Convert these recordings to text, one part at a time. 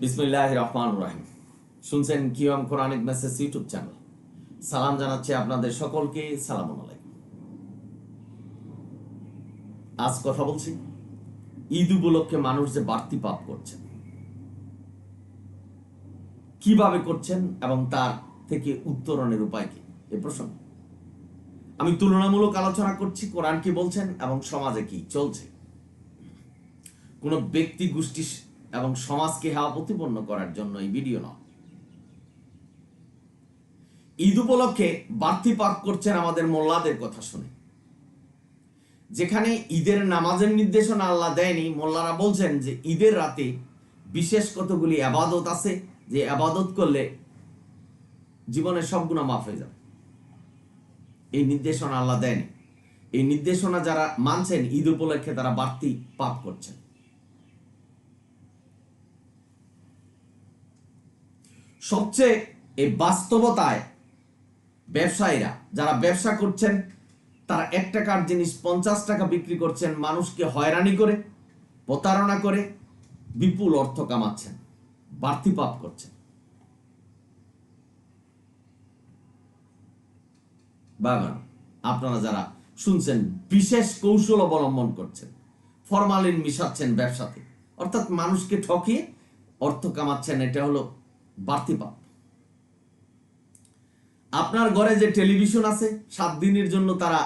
বিসমিল্লাহ রহমান রাহিম। শুনছেন কিয়ম কোরআনিক মেসেজ ইউটিউব চ্যানেল। সালাম জানাচ্ছি আপনাদের সকলকে। সালাম আলাইকুম। আজ কথা বলছি, ঈদ উপলক্ষে মানুষ যে বাড়তি পাপ করছেন, কীভাবে করছেন এবং তার থেকে উত্তরণের উপায় কি? এ প্রসঙ্গ। আমি তুলনামূলক আলোচনা করছি, কোরআন কি বলছেন এবং সমাজে কি চলছে। কোন ব্যক্তি গোষ্ঠী এবং সমাজকে হাওয়া প্রতিপন্ন করার জন্য এই ভিডিও নয়। ঈদ উপলক্ষে বাড়তি পাক করছেন আমাদের মোল্লাদের কথা শুনে। যেখানে ঈদের নামাজের নির্দেশনা আল্লাহ দেয়নি, মোল্লারা বলছেন যে ঈদের রাতে বিশেষ কতগুলি আবাদত আছে, যে আবাদত করলে জীবনের সব গুণা মাফ হয়ে যাবে। এই নির্দেশনা আল্লাহ দেয়নি। এই নির্দেশনা যারা মানছেন, ঈদ উপলক্ষে তারা বাড়তি পাপ করছেন। সবচেয়ে এই বাস্তবতায় ব্যবসায়ীরা যারা ব্যবসা করছেন, তারা এক টাকার জিনিস পঞ্চাশ টাকা বিক্রি করছেন, মানুষকে হয়রানি করে, প্রতারণা করে, বিপুল অর্থ কামাচ্ছেন, বাড়তি পাপ করছেন। বাগান, আপনারা যারা শুনছেন, বিশেষ কৌশল অবলম্বন করছেন, ফরমালিন মিশাচ্ছেন ব্যবসাতে, অর্থাৎ মানুষকে ঠকিয়ে অর্থ কামাচ্ছেন, এটা হলো বাড়তি পাপ আপনার ঘরে যে টেলিভিশন আছে, সাত দিনের জন্য তারা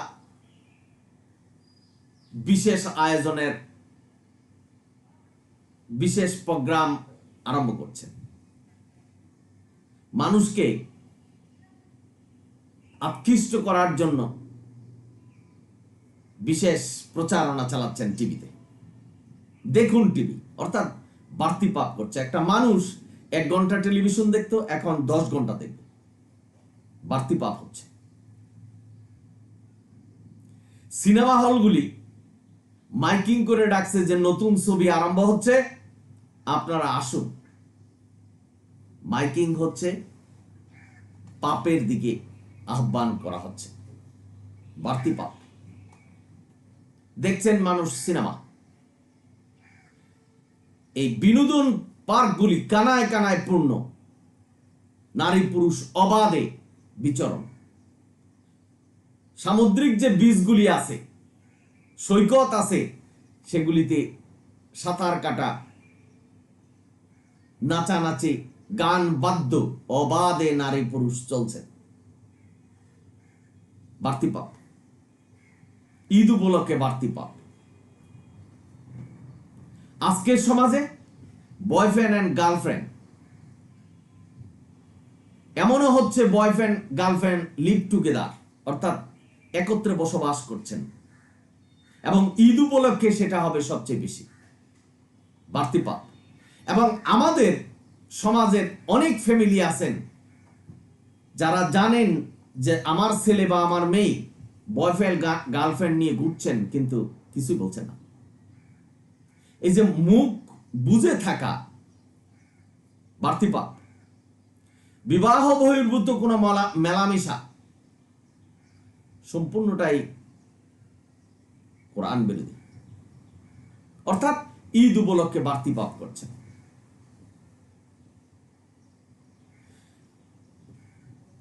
বিশেষ আয়োজনের বিশেষ প্রোগ্রাম আরম্ভ করছেন। মানুষকে আকৃষ্ট করার জন্য বিশেষ প্রচারণা চালাচ্ছেন টিভিতে। দেখুন টিভি, অর্থাৎ বাড়তি পাপ করছে। একটা মানুষ এক ঘণ্টা টেলিভিশন দেখতো, এখন দশ ঘণ্টা দেখবে। বাড়তি পাপ হচ্ছে। সিনেমা হলগুলি মাইকিং করে ডাকছে যে নতুন ছবি আরম্ভ হচ্ছে, আপনারা আসুন। মাইকিং হচ্ছে, পাপের দিকে আহ্বান করা হচ্ছে। বাড়তি পাপ। দেখছেন মানুষ সিনেমা। এই বিনোদন পার্কগুলি কানায় কানায় পূর্ণ। নারী পুরুষ অবাধে বিচরণ। সামুদ্রিক যে বীজগুলি আছে, সৈকত আছে, সেগুলিতে সাঁতার কাটা, নাচানাচি, গান বাদ্য অবাধে নারী পুরুষ চলছে। বাড়তি পাপ। ঈদ উপলক্ষে বাড়তি পাপ। আজকের সমাজে বয়ফ্রেন্ড অ্যান্ড গার্লফ্রেন্ড এমনও হচ্ছে বয়ফ্রেন্ড গার্লফ্রেন্ড লিভ টুগেদার অর্থাৎ একত্রে বসবাস করছেন। এবং ঈদ উপলক্ষে সেটা হবে সবচেয়ে বেশি। বাড়তি পাপ। এবং আমাদের সমাজের অনেক ফ্যামিলি আছেন, যারা জানেন যে আমার ছেলে বা আমার মেয়ে বয়ফ্রেন্ড গার্লফ্রেন্ড নিয়ে ঘুরছেন, কিন্তু কিছুই বলছে না। এই যে মুখ বুঝে থাকা। বাড়তি পাপ। বিবাহ বহির্ভূত কোনো মেলামেশা। সম্পূর্ণটাই কোরআন বিরোধী অর্থাৎ ঈদ উপলক্ষে বাড়তি পাপ করছেন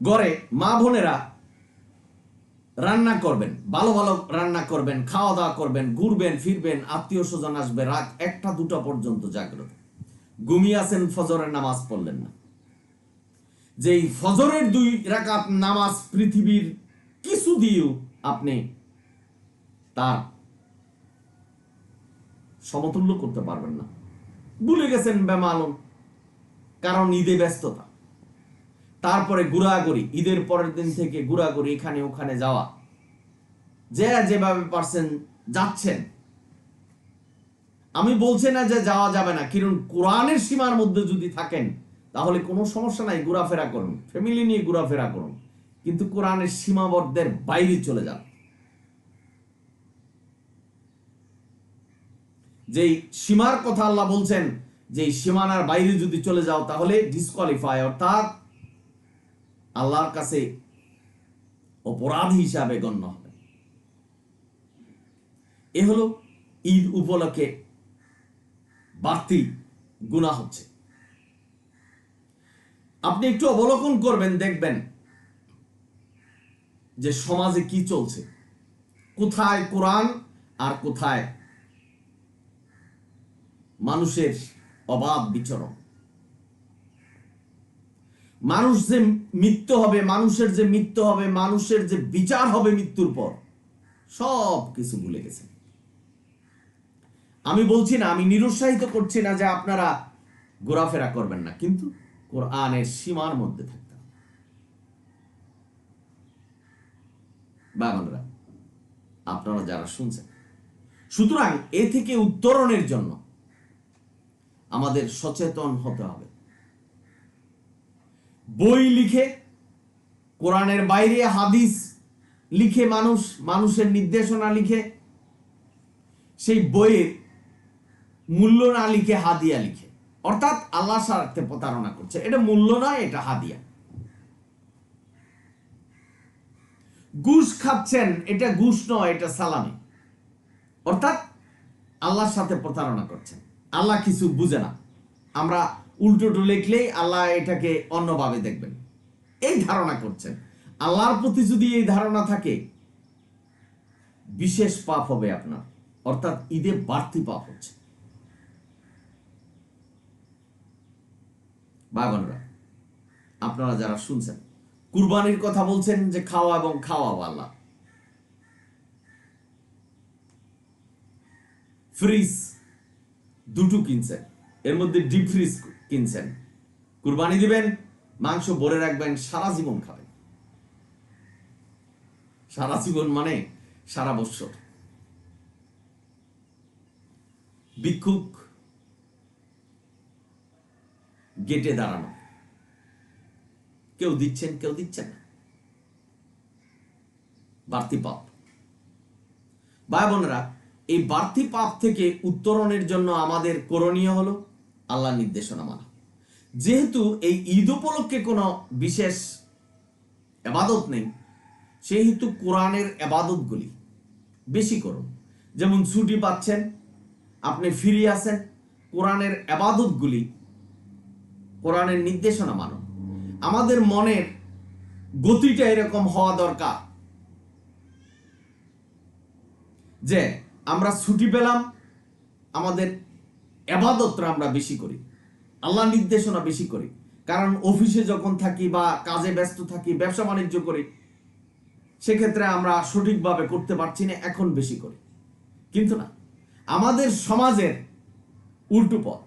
গড়ে মা বোনেরা রান্না করবেন, ভালো ভালো রান্না করবেন, খাওয়া দাওয়া করবেন, ঘুরবেন, ফিরবেন, আত্মীয় স্বজন আসবে, রাত একটা দুটা পর্যন্ত জাগ্রত। ঘুমিয়ে আছেন, ফজরের নামাজ পড়লেন না। যেই ফজরের দুই রাকাত নামাজ পৃথিবীর কিছু দিয়েও আপনি তার সমতুল্য করতে পারবেন না। ভুলে গেছেন বেমালন কারণ ঈদে ব্যস্ততা। তারপরে ঘোরাঘুরি, ঈদের পরের দিন থেকে ঘোরাঘুরি, এখানে ওখানে যাওয়া। যে যেভাবে পারছেন যাচ্ছেন। আমি বলছি না যে যাওয়া যাবে না, কারণ কোরআনের সীমার মধ্যে যদি থাকেন, তাহলে কোনো সমস্যা নাই, ঘোরাফেরা করুন ফ্যামিলি নিয়ে ঘোরাফেরা করুন। কিন্তু কোরআনের সীমাবদ্ধের বাইরে চলে যান। যেই সীমার কথা আল্লাহ বলছেন যে সীমানার বাইরে যদি চলে যাও, তাহলে ডিসকোয়ালিফাই অর্থাৎ আল্লাহর কাছে অপরাধ হিসাবে গণ্য হবে। এ হলো ঈদ উপলক্ষে বাড়তি গুণা হচ্ছে। আপনি একটু অবলোকন করবেন, দেখবেন যে সমাজে কি চলছে। কোথায় কোরআন আর কোথায় মানুষের অবাধ বিচরণ। মানুষ যে মৃত্যু হবে, মানুষের যে মৃত্যু হবে, মানুষের যে বিচার হবে মৃত্যুর পর, সব কিছু ভুলে গেছেন আমি বলছি না, আমি নিরুৎসাহিত করছি না যে আপনারা ঘোরাফেরা করবেন না, কিন্তু কোরআনের সীমার মধ্যে থাকতে হবে। বাগানরা আপনারা যারা শুনছেন, সুতরাং এ থেকে উত্তরণের জন্য আমাদের সচেতন হতে হবে। বই লিখে, কোরআনের বাইরে হাদিস লিখে মানুষ, মানুষের নির্দেশনা লিখে, সেই বইয়ের মূল্য না লিখে হাদিয়া লিখে। অর্থাৎ আল্লাহ স্বার্থে প্রতারণা করছে। এটা মূল্য নয় এটা হাদিয়া। ঘুষ খাচ্ছেন, এটা ঘুষ নয়, এটা সালামি। অর্থাৎ আল্লাহর সাথে প্রতারণা করছেন। আল্লাহ কিছু বুঝে না। আমরা উল্টোটো লিখলেই আল্লাহ এটাকে অন্যভাবে দেখবেন। এই ধারণা করছেন। আল্লাহর প্রতি যদি এই ধারণা থাকে, বিশেষ পাপ হবে আপনার। অর্থাৎ ঈদে বাড়তি পাপ হচ্ছে। বাগনরা আপনারা যারা শুনছেন, কুরবানির কথা বলছেন যে খাওয়া এবং খাওয়া আল্লাহ। ফ্রিজ দুটো কিনছেন। এর মধ্যে ডিপ ফ্রিজ কিনছেন। কুরবানি দিবেন, মাংস ভরে রাখবেন, সারা জীবন খাবেন। সারা জীবন মানে সারা বছর। ভিক্ষুক গেটে দাঁড়ানো। কেউ দিচ্ছেন কেউ দিচ্ছেন না। বাড়তি পাপ। ভাই বোনেরা, এই বাড়তি পাপ থেকে উত্তরণের জন্য আমাদের করণীয় হলো আল্লাহ নির্দেশনা মানা। যেহেতু এই ঈদ উপলক্ষে কোনো বিশেষ এবাদত নেই, সেহেতু কোরআনের এবাদতগুলি বেশি করুন। যেমন ছুটি পাচ্ছেন, আপনি ফিরে আসেন, কোরআনের এবাদতগুলি কোরআনের নির্দেশনা মানো। আমাদের মনের গতিটা এরকম হওয়া দরকার যে আমরা ছুটি পেলাম, আমাদের এবাদতটা আমরা বেশি করি। আল্লাহ নির্দেশনা বেশি করি। কারণ অফিসে যখন থাকি বা কাজে ব্যস্ত থাকি, ব্যবসা বাণিজ্য করি, সেক্ষেত্রে আমরা সঠিকভাবে করতে পারছি না, এখন বেশি করি। কিন্তু না, আমাদের সমাজের উল্টো পথ।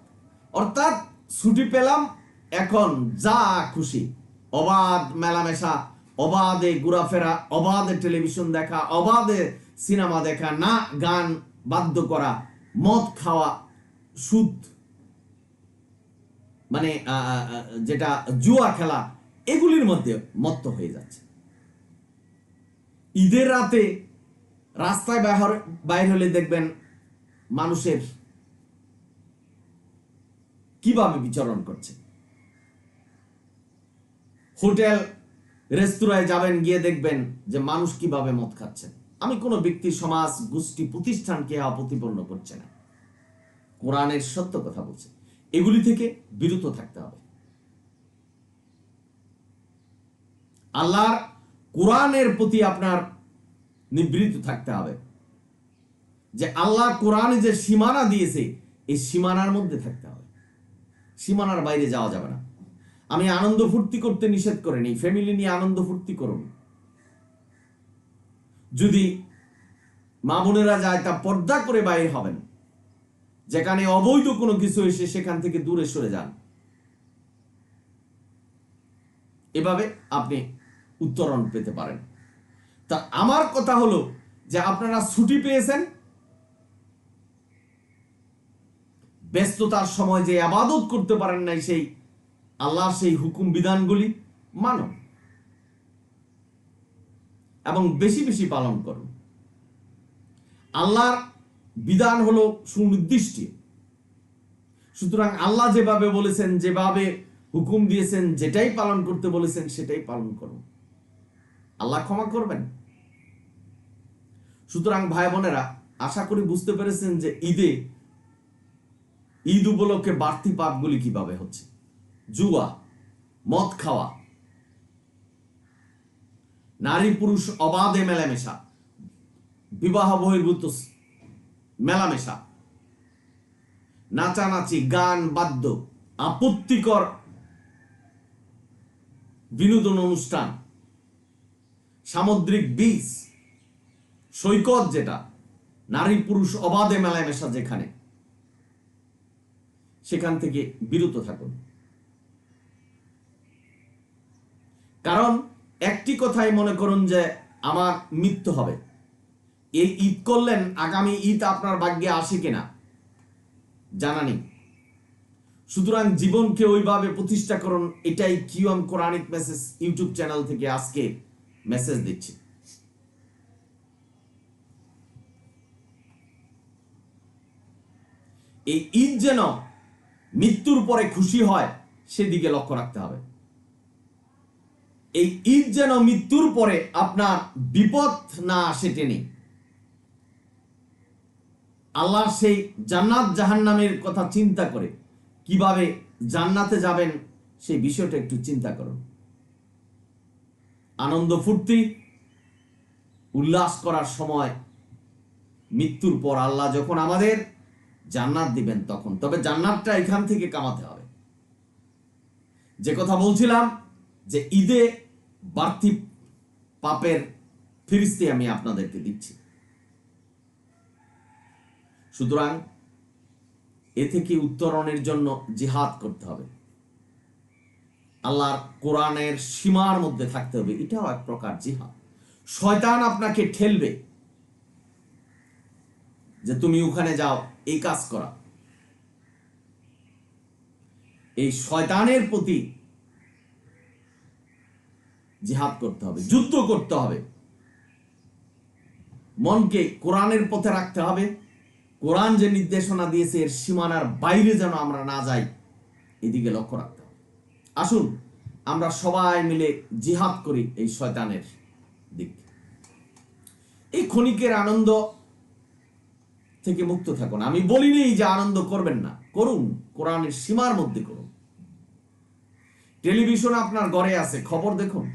অর্থাৎ ছুটি পেলাম, এখন যা খুশি। অবাধ মেলামেশা, অবাধে ঘোরাফেরা, অবাধে টেলিভিশন দেখা, অবাধে সিনেমা দেখা, না গান বাধ্য করা, মদ খাওয়া সুদ। মানে যেটা জুয়া খেলা, এগুলির মধ্যে মত্ত হয়ে যাচ্ছে। ঈদের রাতে রাস্তায় বাইর বাইর হলে দেখবেন মানুষের কীভাবে বিচরণ করছে। হোটেল, রেস্তোরাঁয় যাবেন, গিয়ে দেখবেন যে মানুষ কীভাবে মদ খাচ্ছে। আমি কোনো ব্যক্তি, সমাজ, গোষ্ঠী, প্রতিষ্ঠানকে অপ্রতিপন্ন করছে না। কোরআনের সত্য কথা বলছে। এগুলি থেকে বিরত থাকতে হবে। আল্লাহর কোরআনের প্রতি আপনার নিবৃত্ত থাকতে হবে। যে আল্লাহ কোরআনে যে সীমানা দিয়েছে, এই সীমানার মধ্যে থাকতে হবে। সীমানার বাইরে যাওয়া যাবে না। আমি আনন্দ ফুর্তি করতে নিষেধ করিনি। ফ্যামিলি নিয়ে আনন্দ ফুর্তি করুন। যদি মা বোনেরা যায়, তা পর্দা করে বাইরে হবেন। যেখানে অবৈধ কোনো কিছু এসে সেখান থেকে দূরে সরে যান। এভাবে আপনি উত্তরণ পেতে পারেন। তা আমার কথা হলো যে আপনারা ছুটি পেয়েছেন। ব্যস্ততার সময় যে আবাদত করতে পারেন নাই সেই আল্লাহর সেই হুকুম বিধানগুলি মানো এবং বেশি বেশি পালন করুন। আল্লাহর বিধান হলো সুনির্দিষ্ট। সুতরাং আল্লাহ যেভাবে বলেছেন, যেভাবে হুকুম দিয়েছেন, যেটাই পালন করতে বলেছেন, সেটাই পালন করুন। আল্লাহ ক্ষমা করবেন। সুতরাং ভাই বোনেরা, আশা করি বুঝতে পেরেছেন যে ঈদে, ঈদ উপলক্ষে বাড়তি পাপগুলি কীভাবে হচ্ছে? জুয়া, মদ খাওয়া নারী পুরুষ অবাধে মেলামেশা বিবাহ বহির্ভূত মেলামেশা। নাচানাচি, গান, বাদ্য, আপত্তিকর বিনোদন অনুষ্ঠান, সামুদ্রিক বীজ সৈকত যেটা, নারী পুরুষ অবাধে মেলামেশা যেখানে, সেখান থেকে বিরত থাকুন। কারণ একটি কথাই মনে করুন যে, আমার মৃত্যু হবে। এই ঈদ করলেন, আগামী ঈদ আপনার ভাগ্যে আসে কিনা? জানা নেই। সুতরাং জীবনকে ওইভাবে প্রতিষ্ঠা করুন, এটাই QM Quranic message YouTube channel থেকে আজকে মেসেজ দিচ্ছি। এই ঈদ যেন মৃত্যুর পরে খুশি হয়, সেদিকে লক্ষ্য রাখতে হবে। এই ঈদ যেন মৃত্যুর পরে আপনার বিপদ না আসে টেনে আল্লাহ সেই জান্নাত জাহান্নামের কথা চিন্তা করে। কীভাবে জান্নাতে যাবেন সেই বিষয়টা একটু চিন্তা করুন। আনন্দ ফুর্তি, উল্লাস করার সময়, মৃত্যুর পর আল্লাহ যখন আমাদের জান্নাত দিবেন তখন। তবে জান্নাতটা এখান থেকে কামাতে হবে। যে কথা বলছিলাম যে ঈদে বাড়তি পাপের ফিরিস্তি আমি আপনাদেরকে দিচ্ছি। সুতরাং এ থেকে উত্তরণের জন্য জিহাদ করতে হবে। আল্লাহর কোরআনের সীমার মধ্যে থাকতে হবে, এটাও এক প্রকার জিহাদ। শয়তান আপনাকে ঠেলবে যে তুমি ওখানে যাও, এই কাজ করা। এই শয়তানের প্রতি জিহাদ করতে হবে, যুদ্ধ করতে হবে। মনকে কোরআনের পথে রাখতে হবে। কোরআন যে নির্দেশনা দিয়েছে, এর সীমানার বাইরে যেন আমরা না যাই, এদিকে লক্ষ্য রাখতে আসুন, আমরা সবাই মিলে জিহাদ করি এই শয়তানের দিক। এই ক্ষণিকের আনন্দ থেকে মুক্ত থাকুন। আমি বলিনি যে আনন্দ করবেন না, করুন, কোরআনের সীমার মধ্যে করুন। টেলিভিশন আপনার ঘরে আছে, খবর দেখুন।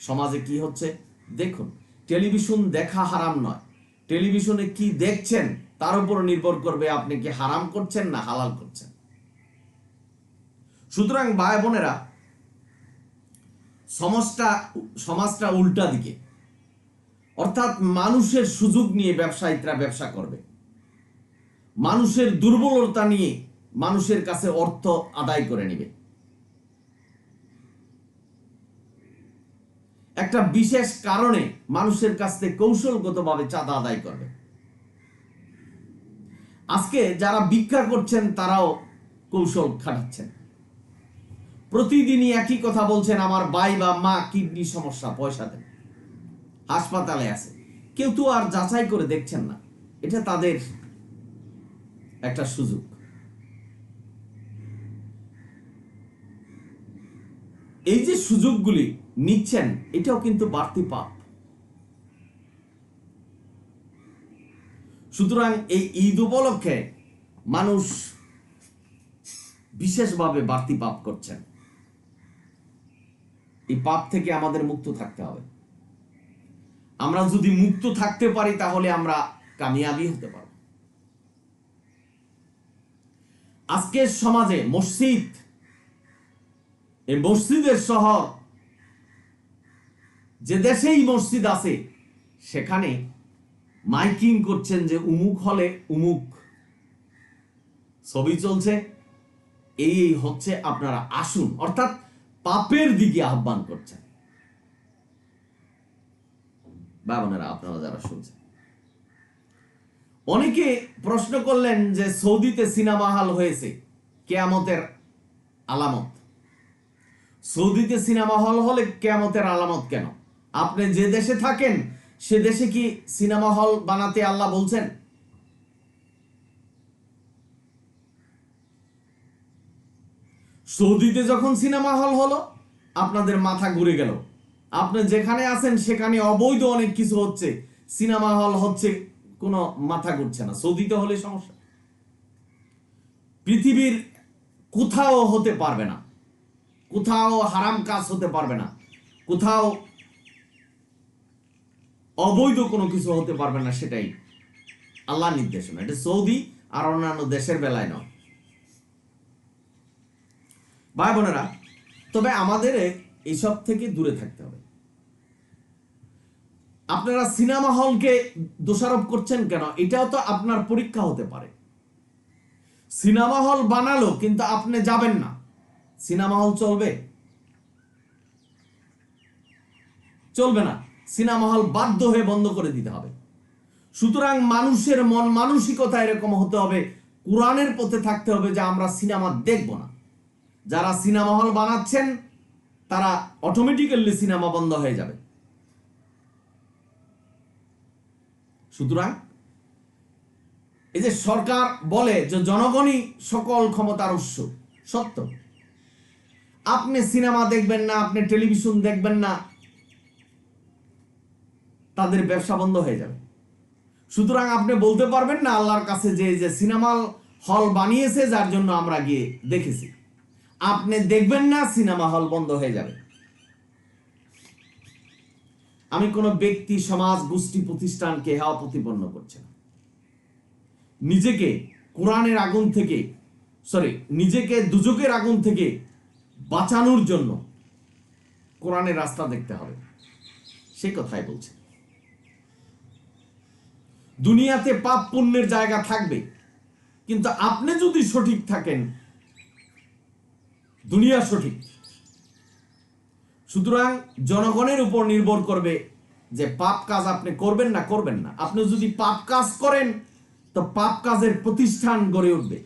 সমাজে কি হচ্ছে? দেখুন। টেলিভিশন দেখা হারাম নয়। টেলিভিশনে কি দেখছেন, তার উপর নির্ভর করবে আপনি কি হারাম করছেন না হালাল করছেন। সুতরাং ভাই বোনেরা, সমাজটা সমাজটা উল্টা দিকে। অর্থাৎ মানুষের সুযোগ নিয়ে ব্যবসায়ীরা ব্যবসা করবে। মানুষের দুর্বলতা নিয়ে মানুষের কাছে অর্থ আদায় করে নেবে। একটা বিশেষ কারণে মানুষের কাছ থেকে কৌশলগতভাবে চাঁদা আদায় করবে। আজকে যারা ভিক্ষা করছেন, তারাও কৌশল খাটাচ্ছেন। প্রতিদিনই একই কথা বলছেন, আমার ভাই বা মা কিডনি সমস্যা, পয়সা দেন। হাসপাতালে আছে। কেউ তো আর যাচাই করে দেখছেন না। এটা তাদের একটা সুযোগ। এই যে সুযোগগুলি নিচ্ছেন, এটাও কিন্তু বাড়তি পাপ। সুতরাং এই ঈদ উপলক্ষে মানুষ বিশেষভাবে বাড়তি পাপ করছেন। এই পাপ থেকে আমাদের মুক্ত থাকতে হবে। আমরা যদি মুক্ত থাকতে পারি, তাহলে আমরা কামিয়াবি হতে পারব। আজকের সমাজে মসজিদ এই মসজিদের শহর, যে দেশেই মসজিদ আছে, সেখানে মাইকিং করছেন যে উমুক হলে উমুক ছবি চলছে, এই এই হচ্ছে আপনারা আসুন। অর্থাৎ পাপের দিকে আহ্বান করছেন। বাবনেরা আপনারা যারা শুনছেন। অনেকে প্রশ্ন করলেন যে সৌদিতে সিনেমা হল হয়েছে, কেয়ামতের আলামত। সৌদিতে সিনেমা হল হলে কেয়ামতের আলামত কেন? আপনি যে দেশে থাকেন, সে দেশে কি সিনেমা হল বানাতে আল্লাহ বলছেন? সৌদিতে যখন সিনেমা হল হলো, আপনাদের মাথা ঘুরে গেল। আপনি যেখানে আছেন, সেখানে অবৈধ অনেক কিছু হচ্ছে। সিনেমা হল হচ্ছে, কোনো মাথা ঘুরছে না। সৌদিতে হলে সমস্যা। পৃথিবীর কোথাও হতে পারবে না। কোথাও হারাম কাজ হতে পারবে না। কোথাও অবৈধ কোনো কিছু হতে পারবে না সেটাই আল্লাহ নির্দেশনা। এটা সৌদি আর অন্যান্য দেশের বেলায় নয়। ভাই বোনেরা, তবে আমাদের এইসব থেকে দূরে থাকতে হবে। আপনারা সিনেমা হলকে দোষারোপ করছেন কেন? এটাও তো আপনার পরীক্ষা হতে পারে। সিনেমা হল বানালো, কিন্তু আপনি যাবেন না। সিনেমা হল চলবে? চলবে না। সিনেমা হল বাধ্য হয়ে বন্ধ করে দিতে হবে। সুতরাং মানুষের মন মানসিকতা এরকম হতে হবে, কোরআনের পথে থাকতে হবে যে আমরা সিনেমা দেখব না। যারা সিনেমা হল বানাচ্ছেন, তারা অটোমেটিক্যালি সিনেমা বন্ধ হয়ে যাবে। সুতরাং এই যে সরকার বলে যে জনগণই সকল ক্ষমতার উৎস, সত্য। আপনি সিনেমা দেখবেন না, আপনি টেলিভিশন দেখবেন না, তাদের ব্যবসা বন্ধ হয়ে যাবে। সুতরাং আপনি বলতে পারবেন না আল্লাহর কাছে যে যে সিনেমা হল বানিয়েছে, যার জন্য আমরা গিয়ে দেখেছি। আপনি দেখবেন না সিনেমা হল বন্ধ হয়ে যাবে। আমি কোনো ব্যক্তি, সমাজ, গোষ্ঠী, প্রতিষ্ঠানকে হাওয়া প্রতিপন্ন করছে না। নিজেকে কোরআনের আগুন থেকে সরি নিজেকে দুজকের আগুন থেকে বাঁচানোর জন্য কোরআনের রাস্তা দেখতে হবে। সে কথাই বলছে। দুনিয়াতে পাপ পুণ্যের জায়গা থাকবে, কিন্তু আপনি যদি সঠিক থাকেন, দুনিয়া সঠিক। সুতরাং জনগণের উপর নির্ভর করবে যে পাপ কাজ আপনি করবেন না করবেন না। আপনি যদি পাপ কাজ করেন, তো পাপ কাজের প্রতিষ্ঠান গড়ে উঠবে।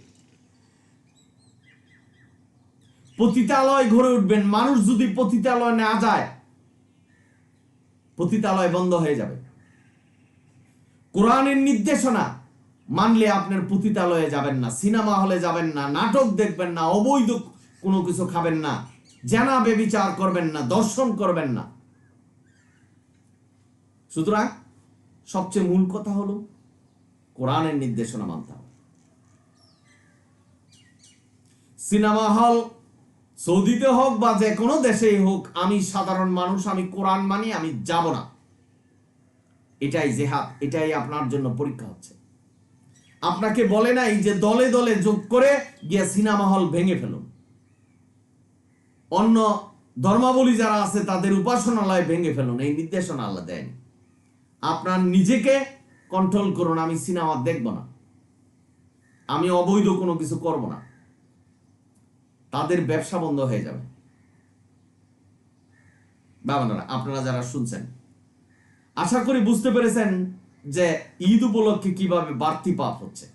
পতিতালয় গড়ে উঠবেন। মানুষ যদি পতিতালয় না যায়, পতিতালয় বন্ধ হয়ে যাবে। কোরআনের নির্দেশনা মানলে আপনার পতিতালয়ে যাবেন না, সিনেমা হলে যাবেন না, নাটক দেখবেন না, অবৈধ কোনো কিছু খাবেন না, জানা বেবিচার করবেন না, দর্শন করবেন না। সুতরাং সবচেয়ে মূল কথা হলো কোরআনের নির্দেশনা মানতে হবে। সিনেমা হল সৌদিতে হোক বা যে কোনো দেশেই হোক, আমি সাধারণ মানুষ, আমি কোরআন মানি, আমি যাব না। এটাই জেহাদ, এটাই আপনার জন্য পরীক্ষা হচ্ছে। আপনাকে বলে নাই যে দলে দলে যোগ করে গিয়ে সিনেমা হল ভেঙে ফেলুন। অন্য ধর্মাবলী যারা আছে, তাদের উপাসনালয় ভেঙে ফেলুন, এই নির্দেশনা আল্লাহ দেয়নি। আপনার নিজেকে কন্ট্রোল করুন, আমি সিনেমা দেখব না। আমি অবৈধ কোনো কিছু করব না। তাদের ব্যবসা বন্ধ হয়ে যাবে। বাবানারা আপনারা যারা শুনছেন, আশা করি বুঝতে পেরেছেন যে ঈদ উপলক্ষে কীভাবে বাড়তি পাপ হচ্ছে।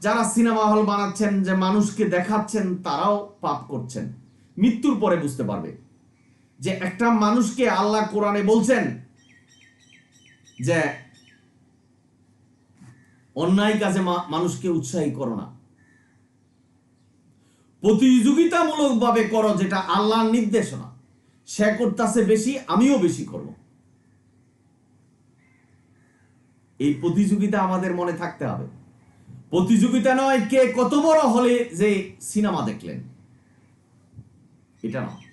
যারা সিনেমা হল বানাচ্ছেন, যে মানুষকে দেখাচ্ছেন, তারাও পাপ করছেন। মৃত্যুর পরে বুঝতে পারবে যে একটা মানুষকে আল্লাহ কোরআনে বলছেন যে, অন্যায় কাজে মানুষকে উৎসাহী করো না। প্রতিযোগিতামূলক ভাবে করো যেটা আল্লাহর নির্দেশনা। সে করতেছে বেশি, আমিও বেশি করব। এই প্রতিযোগিতা আমাদের মনে থাকতে হবে। প্রতিযোগিতা নয় কে কত বড় হলে যে সিনেমা দেখলেন। এটা নয়।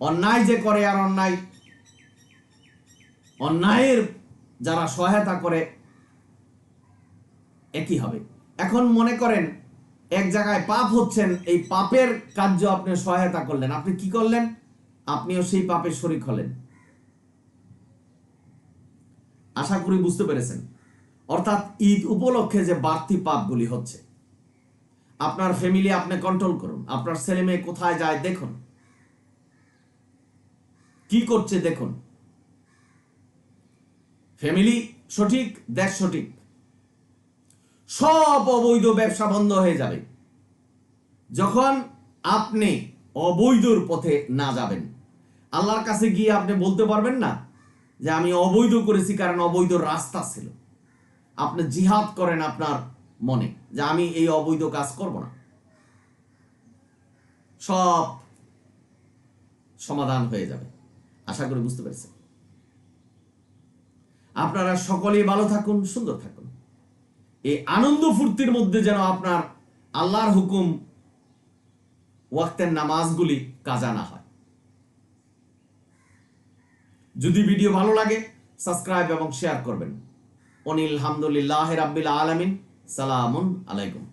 অন্যায় যে করে আর অন্যায়, অন্যায়ের যারা সহায়তা করে, একই হবে। এখন মনে করেন এক জায়গায় পাপ হচ্ছেন, এই পাপের কার্য আপনি সহায়তা করলেন। আপনি কি করলেন? আপনিও সেই পাপের শরিক হলেন। আশা করি বুঝতে পেরেছেন। অর্থাৎ ঈদ উপলক্ষে যে বাড়তি পাপগুলি হচ্ছে, আপনার ফ্যামিলি আপনি কন্ট্রোল করুন। আপনার ছেলে মেয়ে কোথায় যায় দেখুন। কি করছে দেখুন। ফ্যামিলি সঠিক, দেশ সঠিক। সব অবৈধ ব্যবসা বন্ধ হয়ে যাবে। যখন আপনি অবৈধর পথে না যাবেন, আল্লাহর কাছে গিয়ে আপনি বলতে পারবেন না যে আমি অবৈধ করেছি কারণ অবৈধ রাস্তা ছিল। আপনি জিহাদ করেন আপনার মনে যে আমি এই অবৈধ কাজ করব না। সব সমাধান হয়ে যাবে। আশা করি বুঝতে পেরেছেন। আপনারা সকলেই ভালো থাকুন, সুন্দর থাকুন। এই আনন্দ ফুর্তির মধ্যে যেন আপনার আল্লাহর হুকুম ওয়াক্তের নামাজগুলি কাজা না হয়। যদি ভিডিও ভালো লাগে, সাবস্ক্রাইব এবং শেয়ার করবেন। অনিল হামদুলিল্লাহ রাব্বিল আলামিন। সালামুন আলাইকুম।